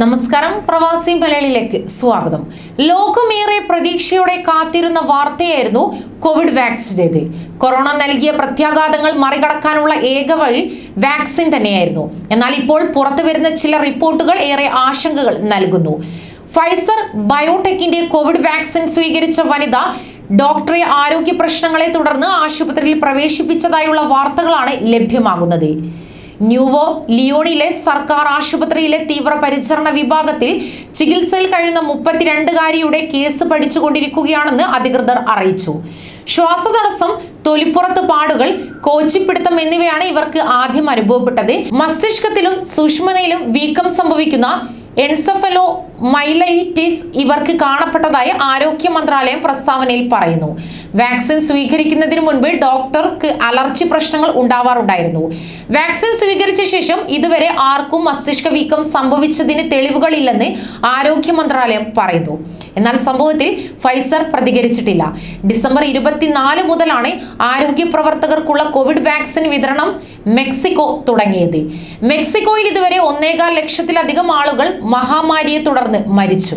നമസ്കാരം. പ്രവാസി മലയാളിയിലേക്ക് സ്വാഗതം. ലോകമേറെ പ്രതീക്ഷയോടെ കാത്തിരുന്ന വാർത്തയായിരുന്നു കോവിഡ് വാക്സിന്റേത് കൊറോണ നൽകിയ പ്രത്യാഘാതങ്ങൾ മറികടക്കാനുള്ള ഏക വഴി വാക്സിൻ തന്നെയായിരുന്നു. എന്നാൽ ഇപ്പോൾ പുറത്തു വരുന്ന ചില റിപ്പോർട്ടുകൾ ഏറെ ആശങ്കകൾ നൽകുന്നു. ഫൈസർ ബയോടെക്കിന്റെ കോവിഡ് വാക്സിൻ സ്വീകരിച്ച വനിത ഡോക്ടറെ ആരോഗ്യ പ്രശ്നങ്ങളെ തുടർന്ന് ആശുപത്രിയിൽ പ്രവേശിപ്പിച്ചതായുള്ള വാർത്തകളാണ് ലഭ്യമാകുന്നത്. ന്യൂവോ ലിയോണിലെ സർക്കാർ ആശുപത്രിയിലെ തീവ്രപരിചരണ വിഭാഗത്തിൽ ചികിത്സയിൽ കഴിയുന്ന മുപ്പത്തിരണ്ടുകാരിയുടെ കേസ് പഠിച്ചുകൊണ്ടിരിക്കുകയാണെന്ന് അധികൃതർ അറിയിച്ചു. ശ്വാസതടസ്സം തൊലിപ്പുറത്ത് പാടുകൾ കോച്ചിപ്പിടുത്തം എന്നിവയാണ് ഇവർക്ക് ആദ്യം അനുഭവപ്പെട്ടത്. മസ്തിഷ്കത്തിലും സുഷ്മനയിലും വീക്കം സംഭവിക്കുന്ന എൻസഫലോ മൈലൈറ്റിസ് ഇവർക്ക് കാണപ്പെട്ടതായി ആരോഗ്യ മന്ത്രാലയം പ്രസ്താവനയിൽ പറയുന്നു. വാക്സിൻ സ്വീകരിക്കുന്നതിന് മുൻപ് ഡോക്ടർക്ക് അലർജി പ്രശ്നങ്ങൾ ഉണ്ടാവാറുണ്ടായിരുന്നു. വാക്സിൻ സ്വീകരിച്ച ശേഷം ഇതുവരെ ആർക്കും മസ്തിഷ്ക വീക്കം സംഭവിച്ചതിന് തെളിവുകളില്ലെന്ന് ആരോഗ്യ മന്ത്രാലയം പറയുന്നു. എന്നാൽ സംഭവത്തിൽ ഫൈസർ പ്രതികരിച്ചിട്ടില്ല. ഡിസംബർ ഇരുപത്തിനാല് മുതലാണ് ആരോഗ്യ പ്രവർത്തകർക്കുള്ള കോവിഡ് വാക്സിൻ വിതരണം മെക്സിക്കോ തുടങ്ങിയത്. മെക്സിക്കോയിൽ ഇതുവരെ ഒന്നേകാൽ ലക്ഷത്തിലധികം ആളുകൾ മഹാമാരിയെ തുടർന്ന് മരിച്ചു.